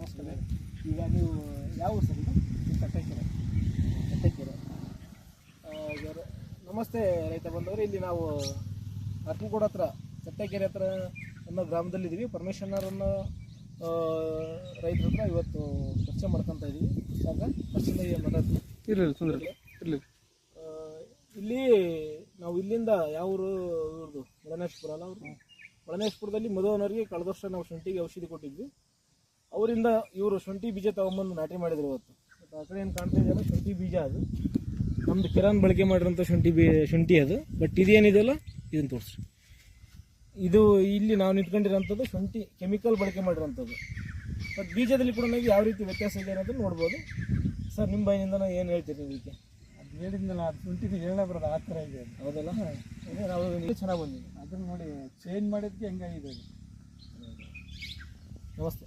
ನಮಸ್ಕಾರ. ಈಗ ನೀವು ಯಾವ ಸರ್ ಇದು? ಕಟ್ಟಕೆರೆ. ಕಟ್ಟಕೆರೆ. ನಮಸ್ತೆ ರೈತ ಬಂದವರು ಇಲ್ಲಿ ನಾವು ಅರ್ಕನಕೋಡ ಹತ್ರ ಕಟ್ಟಕೆರೆ ಹತ್ರ ಅನ್ನೋ ಗ್ರಾಮದಲ್ಲಿದ್ದೀವಿ. ಪರಮೇಶ್ವರ ಅನ್ನೋ ಆ, ರೈತರ ಹತ್ರ ಇವತ್ತು ಚರ್ಚೆ ಮಾಡ್ಕೊತ ಇದ್ದೀವಿ ಮಾತಾಡ್ತೀವಿ ಇರಲಿಲ್ಲ ತೊಂದರೆ ಇರಲಿ ಇಲ್ಲಿ ನಾವು ಇಲ್ಲಿಂದ ಯಾವ ಊರು ಇವ್ರದ್ದು ಒಳನೇಶ್ಪುರ ಅಲ್ಲ ಅವರು ಒಳನೇಶ್ಪುರದಲ್ಲಿ ಮದುವನವರಿಗೆ ಕಳೆದ ವರ್ಷ ನಾವು ಶುಂಠಿಗೆ ಔಷಧಿ ಕೊಟ್ಟಿದ್ವಿ. ಅವರಿಂದ ಇವರು ಶುಂಠಿ ಬೀಜ ತಗೊಂಬಂದು ನಾಟಿ ಮಾಡಿದ್ರು ಇವತ್ತು. ಆ ಕಡೆ ಏನು ಕಾಣ್ತಾ ಇದೆಯಲ್ಲ ಶುಂಠಿ ಬೀಜ ಅದು. ನಮ್ಮದು ಕಿರಾನ್ ಬಳಕೆ ಮಾಡಿರೋಂಥ ಶುಂಠಿ ಬೀ ಶುಂಠಿ ಅದು. ಬಟ್ ಇದೇನಿದೆಯಲ್ಲ? ಇದನ್ನು ತೋರಿಸ್ರಿ ಇದು ಇಲ್ಲಿ ನಾವು ನಿಂತ್ಕೊಂಡಿರೋಂಥದ್ದು ಶುಂಠಿ ಕೆಮಿಕಲ್ ಬಳಕೆ ಮಾಡಿರೋಂಥದ್ದು ಬಟ್ ಬೀಜದಲ್ಲಿ ಕೂಡ ನಾವು ಯಾವ ರೀತಿ ವ್ಯತ್ಯಾಸ ಇದೆ ಅನ್ನೋದನ್ನು ನೋಡ್ಬೋದು. ಸರ್ ನಿಮ್ಮ ಬಾಯಿನಿಂದ ಏನು ಹೇಳ್ತೀರಿ ಇದಕ್ಕೆ? ಅದು ಹೇಳಿದ್ನಲ್ಲ ಅದು ಶುಂಠಿದು ಹೇಳೇ ಬರೋದು ಆ ಥರ ಇದೆ ಹೌದಲ್ಲ? ಅದೇ ನಾವು ಚೆನ್ನಾಗಿ ಬಂದಿದೆ. ಅದನ್ನು ನೋಡಿ ಚೇಂಜ್ ಮಾಡಿದ್ದಕ್ಕೆ ಹೆಂಗಾಗಿದೆ ಅದು. ನಮಸ್ತೆ.